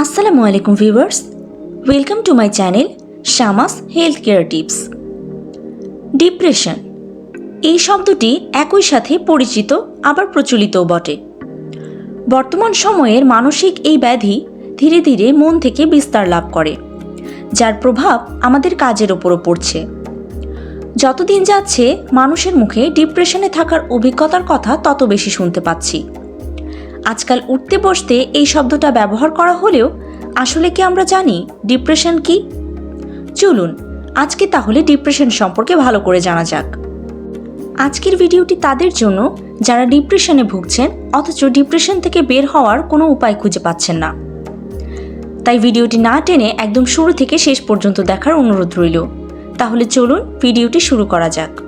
আসসালামু আলাইকুম viewers, welcome to my channel Shamas health care tips. Depression, এই শব্দটি একই সাথে পরিচিত, আবার প্রচলিতও বটে। বর্তমান সময়ের মানসিক এই ব্যাধি ধীরে ধীরে মন থেকে বিস্তার লাভ করে, যার প্রভাব আমাদের কাজের ওপরও পড়ছে। যতদিন যাচ্ছে, মানুষের মুখে ডিপ্রেশনে থাকার অভিজ্ঞতার কথা তত বেশি শুনতে পাচ্ছি। আজকাল উঠতে বসতে এই শব্দটা ব্যবহার করা হলেও আসলে কি আমরা জানি ডিপ্রেশন কি? চলুন, আজকে তাহলে ডিপ্রেশন সম্পর্কে ভালো করে জানা যাক। আজকের ভিডিওটি তাদের জন্য যারা ডিপ্রেশনে ভুগছেন অথচ ডিপ্রেশন থেকে বের হওয়ার কোনো উপায় খুঁজে পাচ্ছেন না। তাই ভিডিওটি না টেনে একদম শুরু থেকে শেষ পর্যন্ত দেখার অনুরোধ রইল। তাহলে চলুন ভিডিওটি শুরু করা যাক।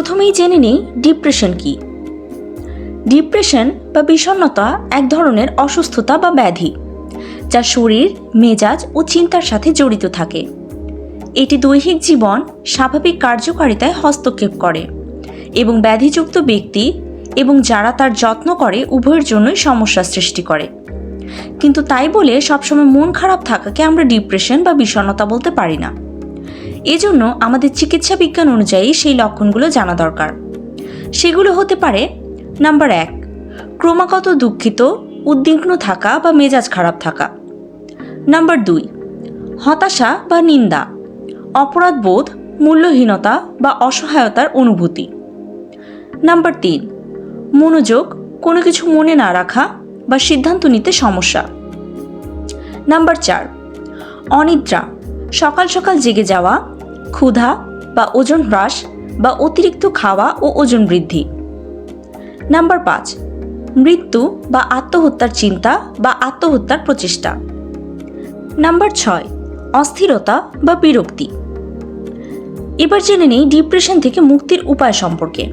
প্রথমেই জেনে নিই ডিপ্রেশন কি। ডিপ্রেশন বা বিষণ্ণতা এক ধরনের অসুস্থতা বা ব্যাধি, যা শরীর, মেজাজ ও চিন্তার সাথে জড়িত থাকে। এটি দৈহিক জীবন স্বাভাবিক কার্যকারিতায় হস্তক্ষেপ করে এবং ব্যাধিযুক্ত ব্যক্তি এবং যারা তার যত্ন করে উভয়ের জন্যই সমস্যা সৃষ্টি করে। কিন্তু তাই বলে সবসময় মন খারাপ থাকাকে আমরা ডিপ্রেশন বা বিষণ্ণতা বলতে পারি না। এজন্য আমাদের চিকিৎসা বিজ্ঞান অনুযায়ী সেই লক্ষণগুলো জানা দরকার। সেগুলো হতে পারে, নাম্বার এক, ক্রমাগত দুঃখিত, উদ্বিগ্ন থাকা বা মেজাজ খারাপ থাকা। নাম্বার দুই, হতাশা বা নিন্দা, অপরাধ বোধ, মূল্যহীনতা বা অসহায়তার অনুভূতি। নাম্বার তিন, মনোযোগ, কোনো কিছু মনে না রাখা বা সিদ্ধান্ত নিতে সমস্যা। নাম্বার চার, অনিদ্রা সকাল সকাল জেগে যাওয়া, ক্ষুধা বা ওজন হ্রাস বা অতিরিক্ত খাওয়া ও ওজন বৃদ্ধি। নাম্বার পাঁচ, মৃত্যু বা আত্মহত্যার চিন্তা বা আত্মহত্যার প্রচেষ্টা। নাম্বার ছয়, অস্থিরতা বা বিরক্তি। এবার জেনে নেই ডিপ্রেশন থেকে মুক্তির উপায় সম্পর্কে।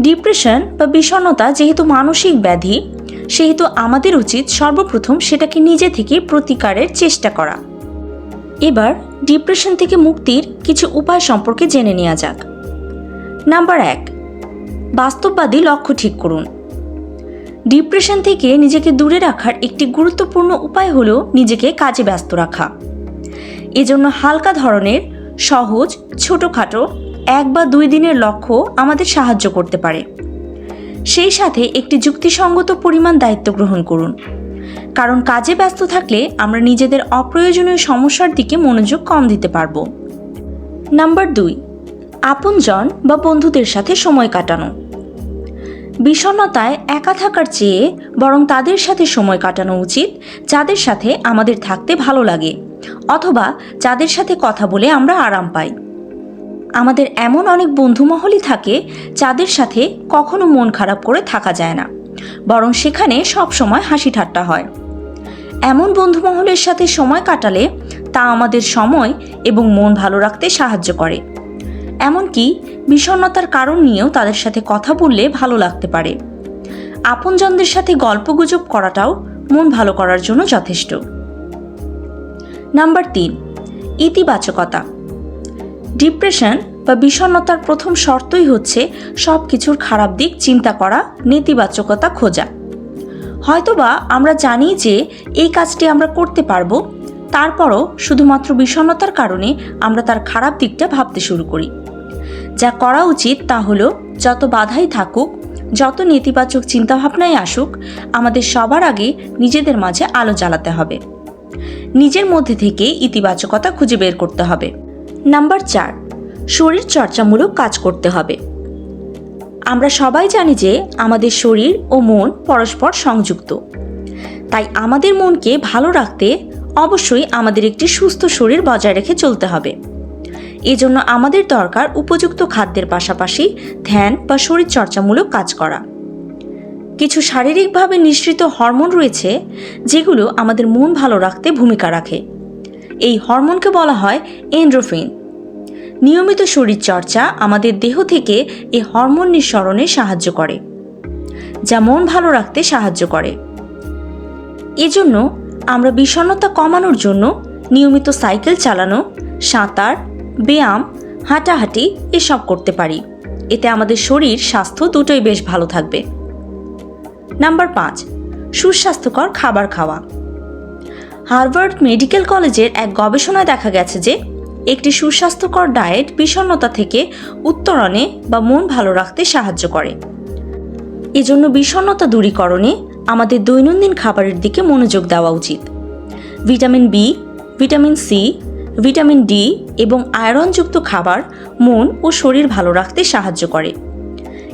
ডিপ্রেশন বা বিষণ্ণতা যেহেতু মানসিক ব্যাধি, সেহেতু আমাদের উচিত সর্বপ্রথম সেটাকে নিজে থেকে প্রতিকারের চেষ্টা করা। এবার ডিপ্রেশন থেকে মুক্তির কিছু উপায় সম্পর্কে জেনে নেওয়া যাক। নাম্বার এক, বাস্তববাদী লক্ষ্য ঠিক করুন। ডিপ্রেশন থেকে নিজেকে দূরে রাখার একটি গুরুত্বপূর্ণ উপায় হল নিজেকে কাজে ব্যস্ত রাখা। এজন্য হালকা ধরনের, সহজ, ছোটোখাটো এক বা দুই দিনের লক্ষ্য আমাদের সাহায্য করতে পারে। সেই সাথে একটি যুক্তিসঙ্গত পরিমাণ দায়িত্ব গ্রহণ করুন। কারণ কাজে ব্যস্ত থাকলে আমরা নিজেদের অপ্রয়োজনীয় সমস্যার দিকে মনোযোগ কম দিতে পারব। নাম্বার দুই, আপনজন বা বন্ধুদের সাথে সময় কাটানো। বিষণ্ণতায় একা থাকার চেয়ে বরং তাদের সাথে সময় কাটানো উচিত, যাদের সাথে আমাদের থাকতে ভালো লাগে, অথবা যাদের সাথে কথা বলে আমরা আরাম পাই। আমাদের এমন অনেক বন্ধুমহলই থাকে যাদের সাথে কখনো মন খারাপ করে থাকা যায় না, বরং সেখানে সব সময় হাসি ঠাট্টা হয়। এমন বন্ধুমহলের সাথে সময় কাটালে তা আমাদের সময় এবং মন ভালো রাখতে সাহায্য করে। এমনকি বিষণ্ণতার কারণ নিয়েও তাদের সাথে কথা বললে ভালো লাগতে পারে। আপনজনদের সাথে গল্পগুজব করাটাও মন ভালো করার জন্য যথেষ্ট। নাম্বার তিন, ইতিবাচকতা। ডিপ্রেশন বা বিষণ্ণতার প্রথম শর্তই হচ্ছে সব কিছুর খারাপ দিক চিন্তা করা, নেতিবাচকতা খোঁজা। হয়তোবা আমরা জানি যে এই কাজটি আমরা করতে পারব। তারপরও শুধুমাত্র বিষণ্ণতার কারণে আমরা তার খারাপ দিকটা ভাবতে শুরু করি। যা করা উচিত তা হলো, যত বাধাই থাকুক, যত নেতিবাচক চিন্তাভাবনায় আসুক, আমাদের সবার আগে নিজেদের মাঝে আলো জ্বালাতে হবে। নিজের মধ্যে থেকে ইতিবাচকতা খুঁজে বের করতে হবে। নাম্বার চার শরীর চর্চামূলক কাজ করতে হবে। আমরা সবাই জানি যে আমাদের শরীর ও মন পরস্পর সংযুক্ত। তাই আমাদের মনকে ভালো রাখতে অবশ্যই আমাদের একটি সুস্থ শরীর বজায় রেখে চলতে হবে। এজন্য আমাদের দরকার উপযুক্ত খাদ্যের পাশাপাশি ধ্যান বা শরীরচর্চামূলক কাজ করা। কিছু শারীরিকভাবে নিঃসৃত হরমোন রয়েছে, যেগুলো আমাদের মন ভালো রাখতে ভূমিকা রাখে। এই হরমোনকে বলা হয় এন্ড্রোফিন। নিয়মিত শরীরচর্চা আমাদের দেহ থেকে এ হরমোন নিঃসরণে সাহায্য করে, যা মন ভালো রাখতে সাহায্য করে। এজন্য আমরা বিষণ্ণতা কমানোর জন্য নিয়মিত সাইকেল চালানো, সাঁতার, ব্যায়াম, হাঁটাহাঁটি এসব করতে পারি। এতে আমাদের শরীর, স্বাস্থ্য দুটোই বেশ ভালো থাকবে। নাম্বার পাঁচ, সুস্বাস্থ্যকর খাবার খাওয়া। হার্ভার্ড মেডিকেল কলেজের এক গবেষণায় দেখা গেছে যে একটি সুস্বাস্থ্যকর ডায়েট বিষণ্ণতা থেকে উত্তরণে বা মন ভালো রাখতে সাহায্য করে। এজন্য বিষণ্ণতা দূরীকরণে আমাদের দৈনন্দিন খাবারের দিকে মনোযোগ দেওয়া উচিত। Vitamin B, vitamin C, vitamin D এবং আয়রনযুক্ত খাবার মন ও শরীর ভালো রাখতে সাহায্য করে।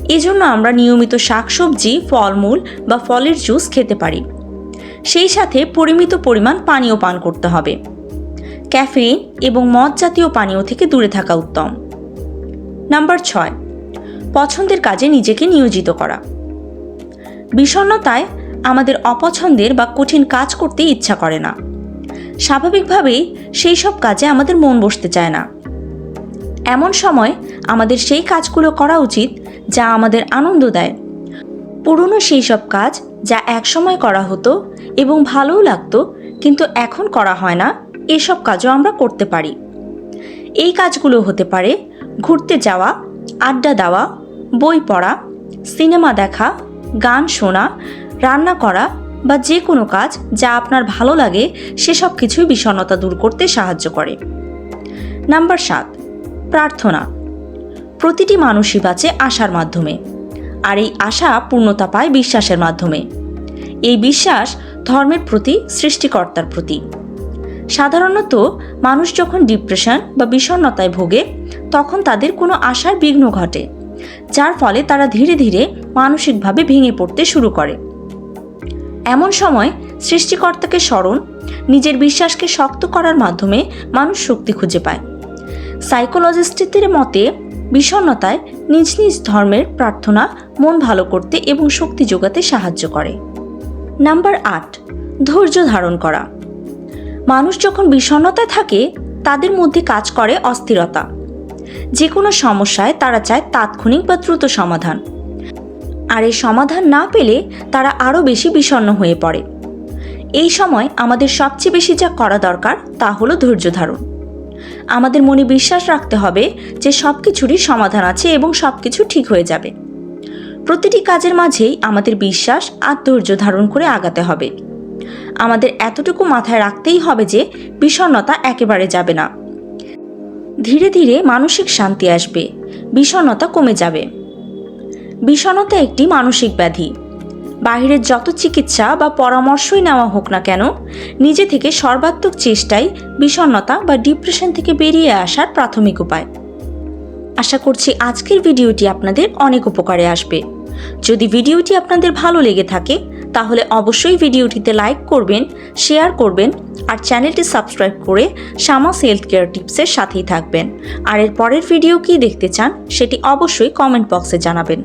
এজন্য আমরা নিয়মিত শাকসবজি, ফলমূল বা ফলের জুস খেতে পারি। সেই সাথে পরিমিত পরিমাণ পানীয় পান করতে হবে। ক্যাফেইন এবং মদ জাতীয় পানীয় থেকে দূরে থাকা উত্তম। নাম্বার ছয়, পছন্দের কাজে নিজেকে নিয়োজিত করা। বিষণ্ণতায় আমাদের অপছন্দের বা কঠিন কাজ করতে ইচ্ছা করে না। স্বাভাবিকভাবেই সেই সব কাজে আমাদের মন বসতে চায় না। এমন সময় আমাদের সেই কাজগুলো করা উচিত যা আমাদের আনন্দ দেয়। পুরনো সেই সব কাজ যা একসময় করা হতো এবং ভালোও লাগতো, কিন্তু এখন করা হয় না। এসব কাজও আমরা করতে পারি। এই কাজগুলো হতে পারে ঘুরতে যাওয়া, আড্ডা দেওয়া, বই পড়া, সিনেমা দেখা, গান শোনা, রান্না করা বা যে কোনো কাজ যা আপনার ভালো লাগে সেসব কিছুই বিষণ্ণতা দূর করতে সাহায্য করে। নাম্বার সাত, প্রার্থনা। প্রতিটি মানুষই বাঁচে আশার মাধ্যমে, আর এই আশা পূর্ণতা পায় বিশ্বাসের মাধ্যমে। এই বিশ্বাস ধর্মের প্রতি, সৃষ্টিকর্তার প্রতি। সাধারণত মানুষ যখন ডিপ্রেশন বা বিষণ্ণতায় ভোগে, তখন তাদের কোনো আশার বিঘ্ন ঘটে, যার ফলে তারা ধীরে ধীরে মানসিকভাবে ভেঙে পড়তে শুরু করে। এমন সময় সৃষ্টিকর্তাকে স্মরণ, নিজের বিশ্বাসকে শক্ত করার মাধ্যমে মানুষ শক্তি খুঁজে পায়। সাইকোলজিস্টদের মতে, বিষণ্ণতায় নিজ নিজ ধর্মের প্রার্থনা মন ভালো করতে এবং শক্তি যোগাতে সাহায্য করে। নাম্বার আট, ধৈর্য ধারণ করা। মানুষ যখন বিষণ্ণতায় থাকে, তাদের মধ্যে কাজ করে অস্থিরতা। যে কোনো সমস্যায় তারা চায় তাৎক্ষণিক বা দ্রুত সমাধান। আর এই সমাধান না পেলে তারা আরও বেশি বিষণ্ণ হয়ে পড়ে। এই সময় আমাদের সবচেয়ে বেশি যা করা দরকার, তা হলো ধৈর্য ধারণ। আমাদের মনে বিশ্বাস রাখতে হবে যে সব কিছুরই সমাধান আছে এবং সব কিছু ঠিক হয়ে যাবে। প্রতিটি কাজের মাঝেই আমাদের বিশ্বাস আর ধৈর্য ধারণ করে আগাতে হবে। আমাদের এতটুকু মাথায় রাখতেই হবে যে বিষণ্ণতা একেবারে যাবে না। ধীরে ধীরে মানসিক শান্তি আসবে, বিষণ্ণতা কমে যাবে। বিষণ্ণতা একটি মানসিক ব্যাধি। বাহিরের যত চিকিৎসা বা পরামর্শই নেওয়া হোক না কেন, নিজে থেকে সর্বাত্মক চেষ্টাই বিষণ্ণতা বা ডিপ্রেশন থেকে বেরিয়ে আসার প্রাথমিক উপায়। আশা করছি আজকের ভিডিওটি আপনাদের অনেক উপকারে আসবে। যদি ভিডিওটি আপনাদের ভালো লেগে থাকে তাহলে অবশ্যই ভিডিওটিতে লাইক করবেন শেয়ার করবেন আর চ্যানেলটি সাবস্ক্রাইব করে শামাস হেলথ কেয়ার টিপসের সাথেই থাকবেন। আর এর পরের ভিডিও কি দেখতে চান সেটি অবশ্যই কমেন্ট বক্সে জানাবেন।